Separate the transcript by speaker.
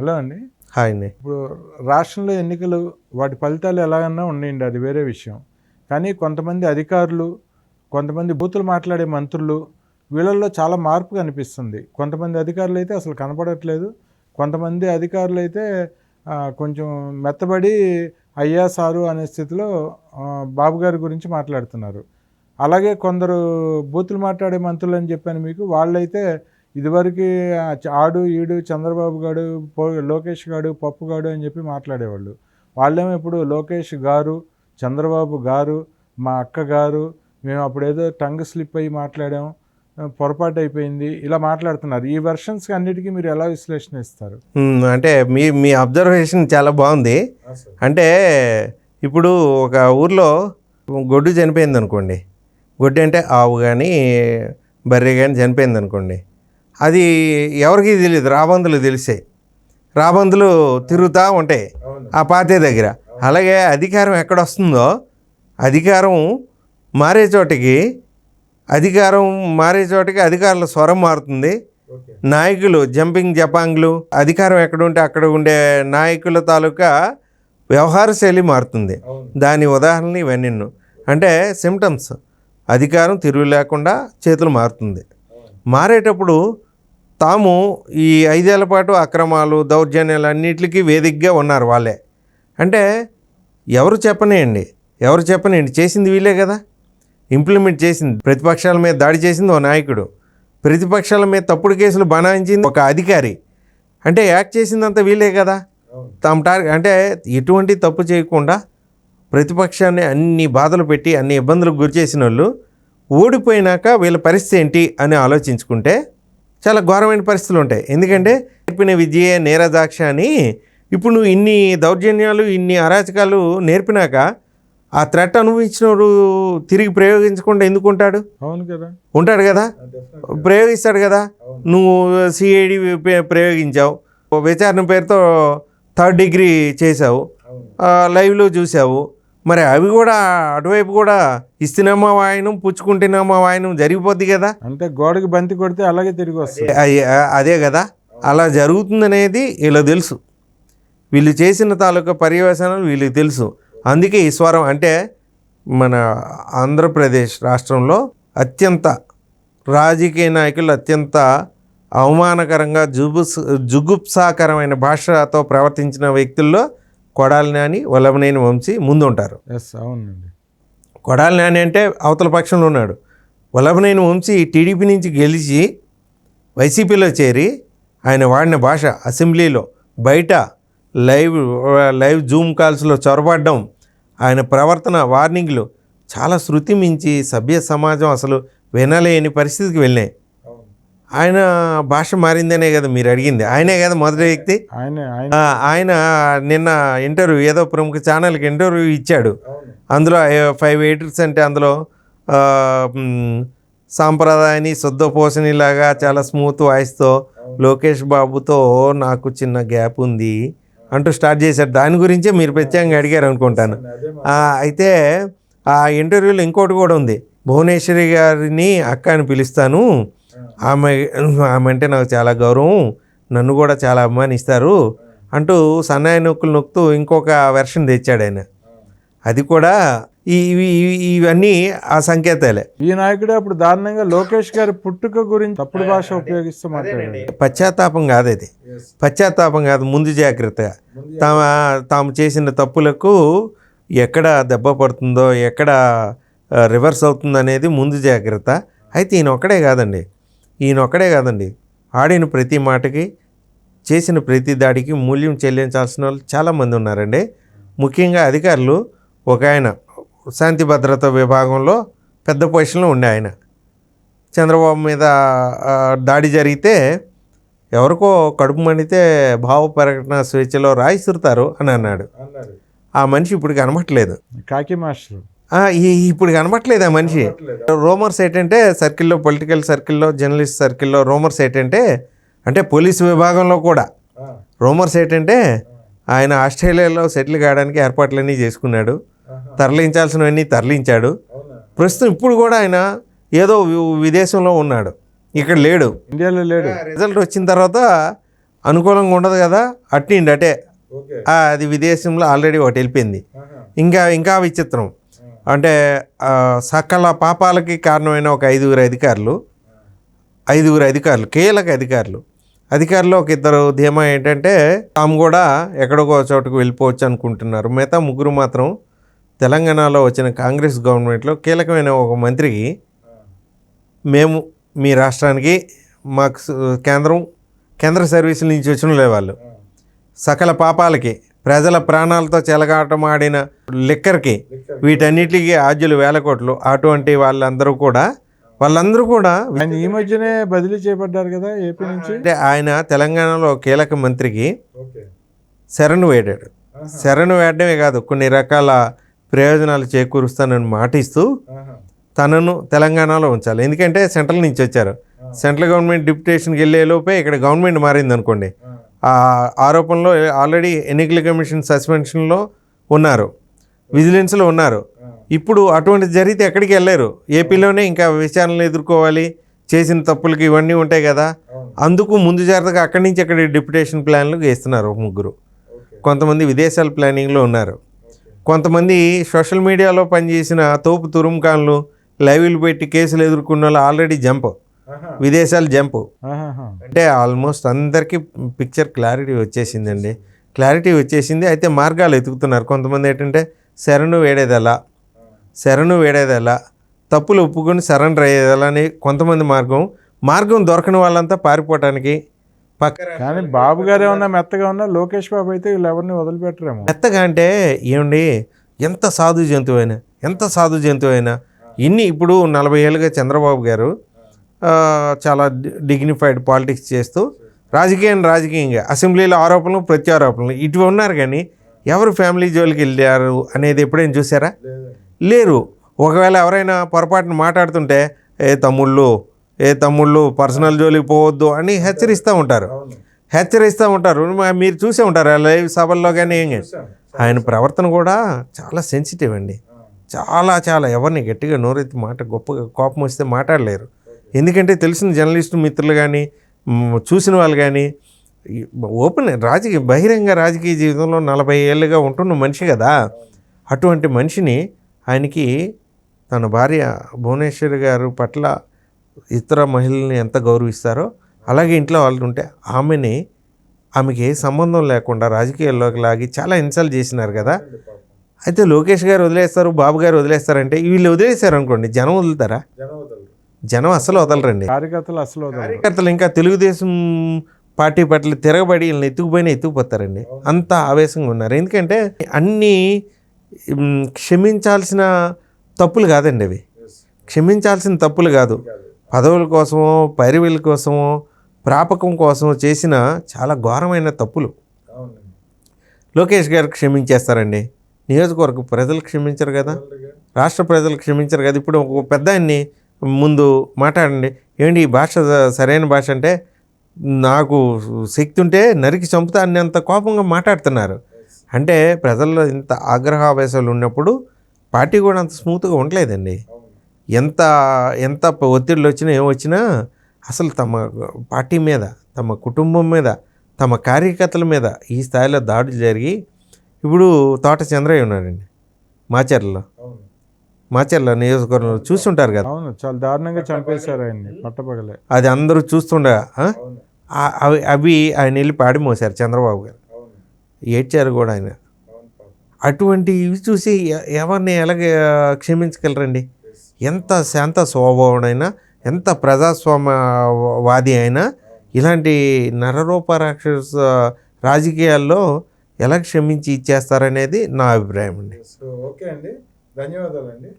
Speaker 1: Hello అండి.
Speaker 2: Hi అండి.
Speaker 1: ఇప్పుడు రాష్ట్రంలో ఎన్నికలు వాటి ఫలితాలు ఎలాగన్నా ఉన్నాయండి అది వేరే విషయం. కానీ కొంతమంది అధికారులు కొంతమంది బూతులు మాట్లాడే మంత్రులు వీళ్ళల్లో చాలా మార్పు కనిపిస్తుంది. కొంతమంది అధికారులు అయితే అసలు కనపడట్లేదు. కొంతమంది అధికారులు అయితే కొంచెం మెత్తబడి అయ్యా సారు అనే స్థితిలో బాబు గారి గురించి మాట్లాడుతున్నారు. అలాగే కొందరు బూతులు మాట్లాడే మంత్రులు అని చెప్పాను మీకు వాళ్ళైతే ఇదివరకు ఆడు ఈడు చంద్రబాబు గాడు పో లోకేష్ గాడు పప్పు గాడు అని చెప్పి మాట్లాడేవాళ్ళు. వాళ్ళేమో ఇప్పుడు లోకేష్ గారు చంద్రబాబు గారు మా అక్క గారు మేము అప్పుడు ఏదో టంగ్ స్లిప్ అయ్యి మాట్లాడాం పొరపాటు అయిపోయింది ఇలా మాట్లాడుతున్నారు. ఈ వెర్షన్స్ అన్నిటికీ మీరు ఎలా విశ్లేషణ ఇస్తారు?
Speaker 2: అంటే మీ మీ అబ్జర్వేషన్ చాలా బాగుంది. అంటే ఇప్పుడు ఒక ఊర్లో గొడ్డు చనిపోయింది అనుకోండి గొడ్డు అంటే ఆవు కానీ బర్రె కానీ చనిపోయింది అనుకోండి అది ఎవరికి తెలియదు రాబందులు తెలిసాయి రాబందులు తిరుగుతూ ఉంటాయి ఆ పాతే దగ్గర. అలాగే అధికారం ఎక్కడ వస్తుందో అధికారం మారే చోటికి అధికారం మారే చోటికి అధికారుల స్వరం మారుతుంది. నాయకులు జంపింగ్ జపాంగ్లు అధికారం ఎక్కడ ఉంటే అక్కడ ఉండే నాయకుల తాలూకా వ్యవహార శైలి మారుతుంది. దాని ఉదాహరణ ఇవన్నీ అంటే సిమ్టమ్స్ అధికారం తిరుగు లేకుండా చేతులు మారుతుంది. మారేటప్పుడు తాము ఈ ఐదేళ్ళ పాటు అక్రమాలు దౌర్జన్యాలు అన్నిటికీ వేదికగా ఉన్నారు వాళ్ళే. అంటే ఎవరు చెప్పనేయండి? ఎవరు చెప్పనేయండి? చేసింది వీళ్ళే కదా. ఇంప్లిమెంట్ చేసింది. ప్రతిపక్షాల మీద దాడి చేసింది ఓ నాయకుడు. ప్రతిపక్షాల మీద తప్పుడు కేసులు బనాయించింది ఒక అధికారి. అంటే యాక్ట్ చేసిందంతా వీళ్ళే కదా. తమ టార్గెట్ అంటే ఎటువంటి తప్పు చేయకుండా ప్రతిపక్షాన్ని అన్ని బాధలు పెట్టి అన్ని ఇబ్బందులకు గురి చేసిన వాళ్ళు ఓడిపోయినాక వీళ్ళ పరిస్థితి ఏంటి అని ఆలోచించుకుంటే చాలా ఘోరమైన పరిస్థితులు ఉంటాయి. ఎందుకంటే నేర్పిన విద్యే నేరదాక్ష అని ఇప్పుడు నువ్వు ఇన్ని దౌర్జన్యాలు ఇన్ని అరాచకాలు నేర్పినాక ఆ థ్రెట్ అనుభవించినోడు తిరిగి ప్రయోగించకుండా ఎందుకు ఉంటాడు?
Speaker 1: అవును కదా.
Speaker 2: ఉంటాడు కదా. ప్రయోగిస్తాడు కదా. నువ్వు సిఐడి ప్రయోగించావు. విచారణ పేరుతో థర్డ్ డిగ్రీ చేసావు లైవ్లో చూసావు మరి అవి కూడా అటువైపు కూడా ఇస్తున్నామా వాయనం పుచ్చుకుంటున్నామా వాయనం జరిగిపోద్ది కదా.
Speaker 1: అంటే గోడకి బంతి కొడితే అలాగే తిరిగి వస్తుంది.
Speaker 2: అదే కదా. అలా జరుగుతుందనేది వీళ్ళకి తెలుసు. వీళ్ళు చేసిన తాలూకా పర్యవసానాలు వీళ్ళకి తెలుసు. అందుకే ఈ స్వరం అంటే మన ఆంధ్రప్రదేశ్ రాష్ట్రంలో అత్యంత రాజకీయ నాయకులు అత్యంత అవమానకరంగా జుబుస్ జుగుప్సాకరమైన భాషతో ప్రవర్తించిన వ్యక్తుల్లో కొడాలి నాని వల్లభనేని వంశీ ముందుంటారు.
Speaker 1: ఎస్ అవునండి.
Speaker 2: కొడాలి నాని అంటే అవతల పక్షంలో ఉన్నాడు. వల్లభనేని వంశీ టీడీపీ నుంచి గెలిచి వైసీపీలో చేరి ఆయన వాడిన భాష అసెంబ్లీలో బయట లైవ్ లైవ్ జూమ్ కాల్స్లో చొరబడ్డం ఆయన ప్రవర్తన వార్నింగ్లు చాలా శృతి మించి సభ్య సమాజం అసలు వినలేని పరిస్థితికి వెళ్ళినాయి. ఆయన భాష మారిందనే కదా మీరు అడిగింది. ఆయనే కదా మొదటి వ్యక్తి?
Speaker 1: ఆయనే
Speaker 2: నిన్న ఇంటర్వ్యూ ఏదో ప్రముఖ ఛానల్కి ఇంటర్వ్యూ ఇచ్చాడు. అందులో ఫైవ్ ఎయిటర్స్ అంటే అందులో సాంప్రదాయాన్ని శుద్ధ పోషణిలాగా చాలా స్మూత్ వాయిస్తో లోకేష్ బాబుతో నాకు చిన్న గ్యాప్ ఉంది అంటూ స్టార్ట్ చేశాడు. దాని గురించే మీరు ప్రత్యేకంగా అడిగారు అనుకుంటాను. అయితే ఆ ఇంటర్వ్యూలో ఇంకోటి కూడా ఉంది. భువనేశ్వరి గారిని అక్క అని పిలుస్తాను. ఆమె ఆమె అంటే నాకు చాలా గౌరవం. నన్ను కూడా చాలా అభిమానిస్తారు. అంటూ సన్నాయి నొక్కులు నొక్కుతూ ఇంకొక వెర్షన్ తెచ్చాడు ఆయన. అది కూడా ఈ ఇవి- ఇవి- ఇవన్నీ ఆ సంకేతాలే.
Speaker 1: ఈ నాయకుడే అప్పుడు దారుణంగా లోకేష్ గారి పుట్టుక గురించి తప్పుడు భాష ఉపయోగిస్తూ మాట్లాడాడు.
Speaker 2: పశ్చాత్తాపం కాదు అది. పశ్చాత్తాపం కాదు ముందు జాగ్రత్తగా. తామ తాము చేసిన తప్పులకు ఎక్కడ దెబ్బ పడుతుందో ఎక్కడ రివర్స్ అవుతుందో అనేది ముందు జాగ్రత్త. అయితే ఈయన ఒక్కడే కాదండి. ఈయన ఒక్కడే కాదండి. ఆడిన ప్రతి మాటకి చేసిన ప్రతి దాడికి మూల్యం చెల్లించాల్సిన వాళ్ళు చాలామంది ఉన్నారండి. ముఖ్యంగా అధికారులు ఒక ఆయన శాంతి భద్రత విభాగంలో పెద్ద పొజిషన్లో ఉండే ఆయన. చంద్రబాబు మీద దాడి జరిగితే ఎవరికో కడుపు మండితే భావ ప్రకటన స్వేచ్ఛలో రాయిస్తురుతారు అని అన్నాడు. ఆ మనిషి ఇప్పుడు కనబట్టలేదు
Speaker 1: కాకి మాస్టర్.
Speaker 2: ఇప్పుడు కనబట్టలేదు ఆ మనిషి. రోమర్స్ ఏంటంటే సర్కిల్లో పొలిటికల్ సర్కిల్లో జర్నలిస్ట్ సర్కిల్లో రోమర్స్ ఏంటంటే అంటే పోలీసు విభాగంలో కూడా. రోమర్స్ ఏంటంటే ఆయన ఆస్ట్రేలియాలో సెటిల్ కావడానికి ఏర్పాట్లన్నీ చేసుకున్నాడు. తరలించాల్సినవన్నీ తరలించాడు. ప్రస్తుతం ఇప్పుడు కూడా ఆయన ఏదో విదేశంలో ఉన్నాడు. ఇక్కడ లేడు.
Speaker 1: ఇండియాలో లేడు.
Speaker 2: రిజల్ట్ వచ్చిన తర్వాత అనుకూలంగా ఉండదు కదా అట్టిండి అటే. అది విదేశంలో ఆల్రెడీ ఒకటి వెళ్ళిపోయింది. ఇంకా ఇంకా విచిత్రం. అంటే సకల పాపాలకి కారణమైన ఒక ఐదుగురు అధికారులు. ఐదుగురు అధికారులు కీలక అధికారులు. అధికారులు ఒక ఇద్దరు ధీమా ఏంటంటే తాము కూడా ఎక్కడికో చోటుకు వెళ్ళిపోవచ్చు అనుకుంటున్నారు. మిగతా ముగ్గురు మాత్రం తెలంగాణలో వచ్చిన కాంగ్రెస్ గవర్నమెంట్లో కీలకమైన ఒక మంత్రికి మేము మీ రాష్ట్రానికి మాకు కేంద్రం కేంద్ర సర్వీసుల నుంచి వచ్చిన వాళ్ళు. సకల పాపాలకి ప్రజల ప్రాణాలతో చెలగాటమాడిన లిక్కర్కి వీటన్నిటికీ ఆద్యులు వేల కోట్లు. అటువంటి వాళ్ళందరూ కూడా వాళ్ళందరూ కూడా
Speaker 1: ఆయన ఈ మధ్యనే బదిలీ చేయబడ్డారు కదా ఏపీ నుంచి?
Speaker 2: అంటే ఆయన తెలంగాణలో కీలక మంత్రికి శరణు వేడాడు. శరణు వేయడమే కాదు కొన్ని రకాల ప్రయోజనాలు చేకూరుస్తానని మాటిస్తూ తనను తెలంగాణలో ఉంచాలి. ఎందుకంటే సెంట్రల్ నుంచి వచ్చారు. సెంట్రల్ గవర్నమెంట్ డిప్యుటేషన్కి వెళ్ళే లోపే ఇక్కడ గవర్నమెంట్ మారింది అనుకోండి ఆరోపణలో ఆల్రెడీ ఎన్నికల కమిషన్ సస్పెన్షన్లో ఉన్నారు. విజిలెన్స్లో ఉన్నారు. ఇప్పుడు అటువంటి జరిగితే ఎక్కడికి వెళ్ళారు ఏపీలోనే ఇంకా విచారణలు ఎదుర్కోవాలి. చేసిన తప్పులకి ఇవన్నీ ఉంటాయి కదా. అందుకు ముందు జాగ్రత్తగా అక్కడి నుంచి అక్కడ డిప్యుటేషన్ ప్లాన్లు వేస్తున్నారు ఒక ముగ్గురు. కొంతమంది విదేశాల ప్లానింగ్లో ఉన్నారు. కొంతమంది సోషల్ మీడియాలో పనిచేసిన తోపు తురుముకాన్లు లైవ్లు పెట్టి కేసులు ఎదుర్కొన్న వాళ్ళు ఆల్రెడీ జంప్. విదేశాలు జంప్. అంటే ఆల్మోస్ట్ అందరికీ పిక్చర్ క్లారిటీ వచ్చేసిందండి. క్లారిటీ వచ్చేసింది. అయితే మార్గాలు ఎతుకుతున్నారు. కొంతమంది ఏంటంటే శరణు వేడేదెలా శరణు వేడేదెలా తప్పులు ఒప్పుకొని సరెండర్ అయ్యేదెలా అని కొంతమంది మార్గం. మార్గం దొరకని వాళ్ళంతా పారిపోవటానికి పక్క
Speaker 1: కానీ బాబు గారు ఏమన్నా మెత్తగా ఉన్నా లోకేష్ బాబు అయితే వీళ్ళు ఎవరిని వదిలిపెట్టరేమో.
Speaker 2: మెత్తగా అంటే ఏమండి? ఎంత సాధు జంతువు అయినా ఎంత సాధు జంతువు అయినా ఇన్ని ఇప్పుడు నలభై ఏళ్ళుగా చంద్రబాబు గారు చాలా డిగ్నిఫైడ్ పాలిటిక్స్ చేస్తూ రాజకీయం రాజకీయంగా అసెంబ్లీలో ఆరోపణలు ప్రత్యారోపణలు ఇటు ఉన్నారు కానీ ఎవరు ఫ్యామిలీ జోలికి వెళ్ళారు అనేది ఎప్పుడైనా చూసారా? లేరు. ఒకవేళ ఎవరైనా పొరపాటున మాట్లాడుతుంటే ఏ తమ్ముళ్ళు ఏ తమ్ముళ్ళు పర్సనల్ జోలికి పోవద్దు అని హెచ్చరిస్తూ ఉంటారు. హెచ్చరిస్తూ ఉంటారు. మీరు చూసే ఉంటారు? ఆ లైవ్ సభల్లో కానీ ఏం ఆయన ప్రవర్తన కూడా చాలా సెన్సిటివ్ అండి. చాలా చాలా. ఎవరిని గట్టిగా నోరెత్తి మాట గొప్పగా కోపం వస్తే మాట్లాడలేరు. ఎందుకంటే తెలిసిన జర్నలిస్టు మిత్రులు కానీ చూసిన వాళ్ళు కానీ ఓపెన్ రాజకీయ బహిరంగ రాజకీయ జీవితంలో నలభై ఏళ్ళుగా ఉంటున్న మనిషి కదా. అటువంటి మనిషిని ఆయనకి తన భార్య భువనేశ్వరి గారు పట్ల ఇతర మహిళల్ని ఎంత గౌరవిస్తారో అలాగే ఇంట్లో వాళ్ళు ఉంటే ఆమెని ఆమెకి ఏ సంబంధం లేకుండా రాజకీయాల్లోకి లాగి చాలా ఇన్సల్ట్ చేసినారు కదా. అయితే లోకేష్ గారు వదిలేస్తారు బాబు గారు వదిలేస్తారంటే వీళ్ళు వదిలేశారు అనుకోండి జనం వదులుతారా? జనం అసలు వదలరండి.
Speaker 1: కార్యకర్తలు అసలు.
Speaker 2: కార్యకర్తలు ఇంకా తెలుగుదేశం పార్టీ పట్ల తిరగబడి వీళ్ళని ఎత్తుకుపోయిన ఎత్తుకుపోతారండి. అంత ఆవేశంగా ఉన్నారు. ఎందుకంటే అన్నీ క్షమించాల్సిన తప్పులు కాదండి అవి. క్షమించాల్సిన తప్పులు కాదు. పదవుల కోసమో పైరవీల కోసమో ప్రాపకం కోసమో చేసిన చాలా ఘోరమైన తప్పులు. లోకేష్ గారు క్షమించేస్తారండి. నియోజకవర్గ ప్రజలు క్షమించరు కదా. రాష్ట్ర ప్రజలు క్షమించరు కదా. ఇప్పుడు ఒక పెద్ద ఆయన్ని ముందు మాట్లాడండి. ఏంటి ఈ భాష సరైన భాష అంటే నాకు శక్తి ఉంటే నరికి చంపుతా అన్నంత కోపంగా మాట్లాడుతున్నారు. అంటే ప్రజల్లో ఇంత ఆగ్రహావేశాలు ఉన్నప్పుడు పార్టీ కూడా అంత స్మూత్గా ఉండలేదండి. ఎంత ఎంత ఒత్తిళ్ళు వచ్చినా ఏం వచ్చినా అసలు తమ పార్టీ మీద తమ కుటుంబం మీద తమ కార్యకర్తల మీద ఈ స్థాయిలో దాడులు జరిగి ఇప్పుడు తోట చంద్రయ్య ఉన్నాడండి. మాచర్లలో. మాచర్ల నియోజకవర్గంలో చూస్తుంటారు కదా.
Speaker 1: అవును చాలా దారుణంగా చంపేశారు ఆయన్ని పట్టపగలే.
Speaker 2: అది అందరూ చూస్తుండగా అవి అవి ఆయన వెళ్ళి పాడి మోసారు చంద్రబాబు గారు. ఏడ్చారు కూడా ఆయన. అటువంటి ఇవి చూసి ఎవరిని ఎలాగ క్షమించగలరండి? ఎంత శాంత స్వభావుడైనా ఎంత ప్రజాస్వామ్యవాది అయినా ఇలాంటి నరరూప రాక్షస రాజకీయాల్లో ఎలా క్షమించి ఇచ్చేస్తారనేది నా అభిప్రాయం అండి.
Speaker 1: ఓకే అండి. ధన్యవాదాలండి.